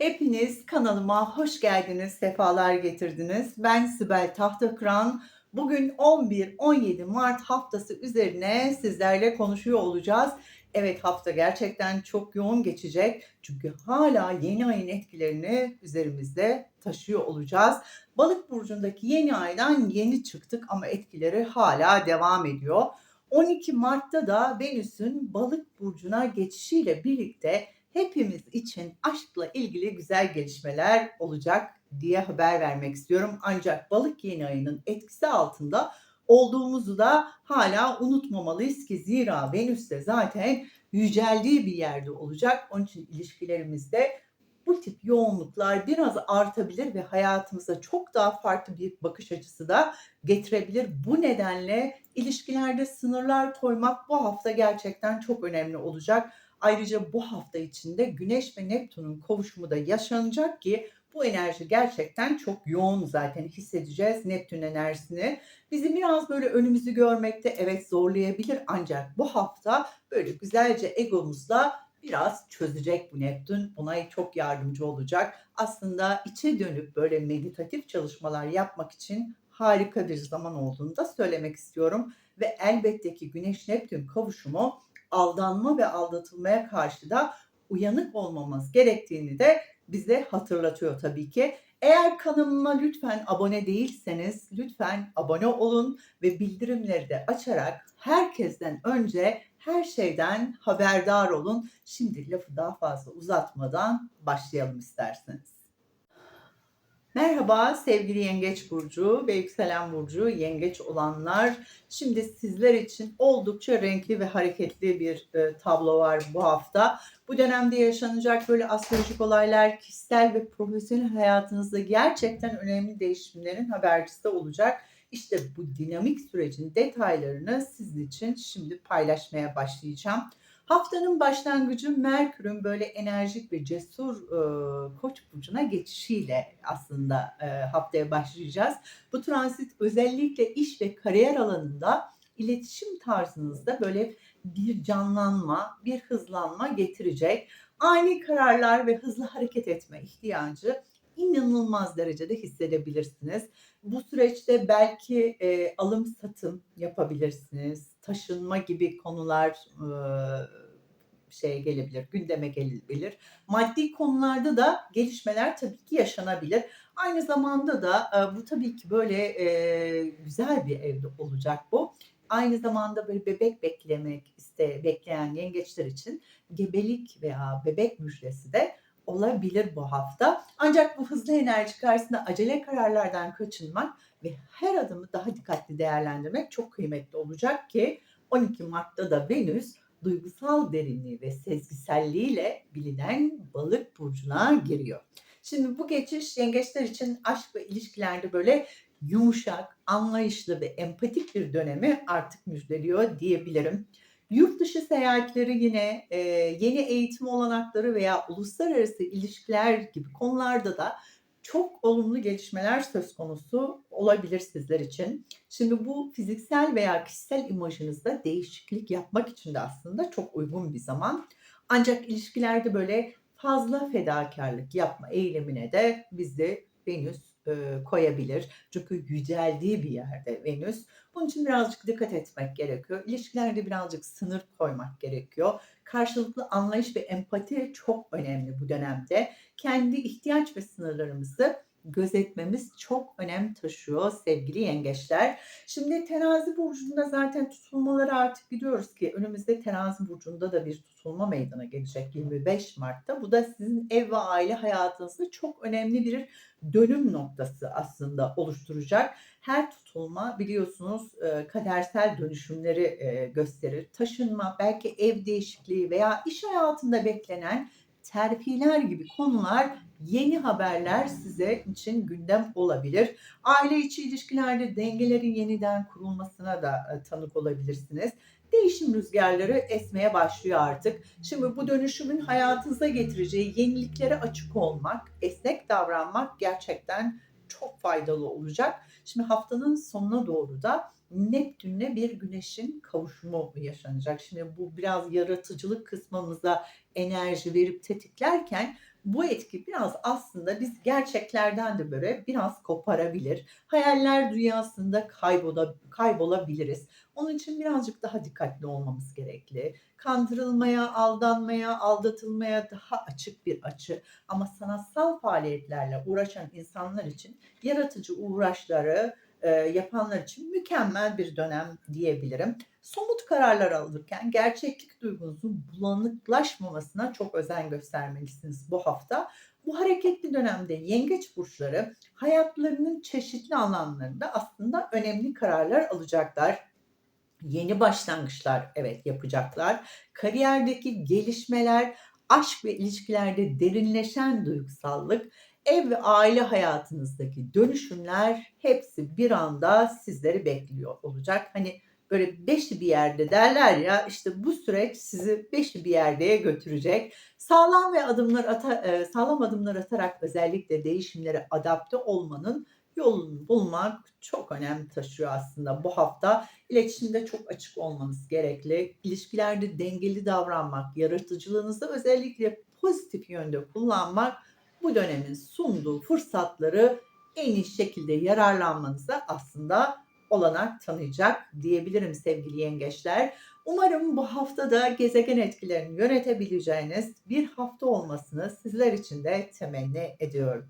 Hepiniz kanalıma hoş geldiniz, sefalar getirdiniz. Ben Sibel Tahtakıran. Bugün 11-17 Mart haftası üzerine sizlerle konuşuyor olacağız. Evet hafta gerçekten çok yoğun geçecek. Çünkü hala yeni ayın etkilerini üzerimizde taşıyor olacağız. Balık burcundaki yeni aydan yeni çıktık ama etkileri hala devam ediyor. 12 Mart'ta da Venüs'ün balık burcuna geçişiyle birlikte hepimiz için aşkla ilgili güzel gelişmeler olacak diye haber vermek istiyorum. Ancak balık yeni ayının etkisi altında olduğumuzu da hala unutmamalıyız ki zira Venüs de zaten yüceldiği bir yerde olacak. Onun için ilişkilerimizde bu tip yoğunluklar biraz artabilir ve hayatımıza çok daha farklı bir bakış açısı da getirebilir. Bu nedenle ilişkilerde sınırlar koymak bu hafta gerçekten çok önemli olacak. Ayrıca bu hafta içinde Güneş ve Neptun'un kavuşumu da yaşanacak ki bu enerji gerçekten çok yoğun zaten hissedeceğiz Neptün enerjisini. Bizi biraz böyle önümüzü görmekte evet zorlayabilir ancak bu hafta böyle güzelce egomuzla biraz çözecek bu Neptün. Buna çok yardımcı olacak. Aslında içe dönüp böyle meditatif çalışmalar yapmak için harika bir zaman olduğunu da söylemek istiyorum. Ve elbette ki Güneş Neptün kavuşumu aldanma ve aldatılmaya karşı da uyanık olmamız gerektiğini de bize hatırlatıyor tabii ki. Eğer kanalıma lütfen abone değilseniz lütfen abone olun ve bildirimleri de açarak herkesten önce her şeyden haberdar olun. Şimdi lafı daha fazla uzatmadan başlayalım isterseniz. Merhaba sevgili Yengeç Burcu ve Yükselen Burcu Yengeç olanlar. Şimdi sizler için oldukça renkli ve hareketli bir e, tablo var bu hafta. Bu dönemde yaşanacak böyle astrolojik olaylar kişisel ve profesyonel hayatınızda gerçekten önemli değişimlerin habercisi olacak. İşte bu dinamik sürecin detaylarını sizin için şimdi paylaşmaya başlayacağım. Haftanın başlangıcı Merkür'ün böyle enerjik ve cesur e, Koç burcuna geçişiyle aslında e, haftaya başlayacağız. Bu transit özellikle iş ve kariyer alanında iletişim tarzınızda böyle bir canlanma, bir hızlanma getirecek. Ani kararlar ve hızlı hareket etme ihtiyacı inanılmaz derecede hissedebilirsiniz. Bu süreçte belki e, alım satım yapabilirsiniz. Taşınma gibi konular e, şeye gelebilir, gündeme gelebilir. Maddi konularda da gelişmeler tabii ki yaşanabilir. Aynı zamanda da e, bu tabii ki böyle e, güzel bir evde olacak bu. Aynı zamanda böyle bebek beklemek iste bekleyen yengeçler için gebelik veya bebek müjdesi de olabilir bu hafta. Ancak bu hızlı enerji karşısında acele kararlardan kaçınmak ve her adımı daha dikkatli değerlendirmek çok kıymetli olacak ki 12 Mart'ta da Venüs duygusal derinliği ve sezgiselliğiyle bilinen balık burcuna giriyor. Şimdi bu geçiş yengeçler için aşk ve ilişkilerde böyle yumuşak, anlayışlı ve empatik bir dönemi artık müjdeliyor diyebilirim. Yurt dışı seyahatleri yine e, yeni eğitim olanakları veya uluslararası ilişkiler gibi konularda da çok olumlu gelişmeler söz konusu olabilir sizler için. Şimdi bu fiziksel veya kişisel imajınızda değişiklik yapmak için de aslında çok uygun bir zaman. Ancak ilişkilerde böyle fazla fedakarlık yapma eylemine de bizi Venüs e, koyabilir. Çünkü yüceldiği bir yerde Venüs. Bunun için birazcık dikkat etmek gerekiyor. İlişkilerde birazcık sınır koymak gerekiyor. Karşılıklı anlayış ve empati çok önemli bu dönemde. Kendi ihtiyaç ve sınırlarımızı gözetmemiz çok önem taşıyor sevgili yengeçler. Şimdi terazi burcunda zaten tutulmaları artık biliyoruz ki önümüzde terazi burcunda da bir tutulma meydana gelecek 25 Mart'ta. Bu da sizin ev ve aile hayatınızda çok önemli bir dönüm noktası aslında oluşturacak. Her tutulma biliyorsunuz e, kadersel dönüşümleri e, gösterir. Taşınma, belki ev değişikliği veya iş hayatında beklenen terfiler gibi konular yeni haberler size için gündem olabilir. Aile içi ilişkilerde dengelerin yeniden kurulmasına da e, tanık olabilirsiniz. Değişim rüzgarları esmeye başlıyor artık. Şimdi bu dönüşümün hayatınıza getireceği yeniliklere açık olmak, esnek davranmak gerçekten çok faydalı olacak. Şimdi haftanın sonuna doğru da Neptün'le bir güneşin kavuşumu yaşanacak. Şimdi bu biraz yaratıcılık kısmımıza enerji verip tetiklerken Bu etki biraz aslında biz gerçeklerden de böyle biraz koparabilir. Hayaller dünyasında kaybola kaybolabiliriz. Onun için birazcık daha dikkatli olmamız gerekli. Kandırılmaya, aldanmaya, aldatılmaya daha açık bir açı ama sanatsal faaliyetlerle uğraşan insanlar için yaratıcı uğraşları, eee, yapanlar için mükemmel bir dönem diyebilirim. Somut kararlar alırken gerçeklik duygunuzun bulanıklaşmamasına çok özen göstermelisiniz bu hafta. Bu hareketli dönemde yengeç burçları hayatlarının çeşitli alanlarında aslında önemli kararlar alacaklar. Yeni başlangıçlar evet yapacaklar. Kariyerdeki gelişmeler, aşk ve ilişkilerde derinleşen duygusallık, ev ve aile hayatınızdaki dönüşümler hepsi bir anda sizleri bekliyor olacak. Hani böyle beşi bir yerde derler ya işte bu süreç sizi beşi bir yerdeye götürecek. Sağlam ve adımlar ata, eee, sağlam adımlar atarak özellikle değişimlere adapte olmanın yolunu bulmak çok önem taşıyor aslında bu hafta. İletişimde çok açık olmanız gerekli. İlişkilerde dengeli davranmak, yaratıcılığınızı özellikle pozitif yönde kullanmak bu dönemin sunduğu fırsatları en iyi şekilde yararlanmanıza aslında olanak tanıyacak diyebilirim sevgili yengeçler. Umarım bu hafta da gezegen etkilerini yönetebileceğiniz bir hafta olmasını sizler için de temenni ediyorum.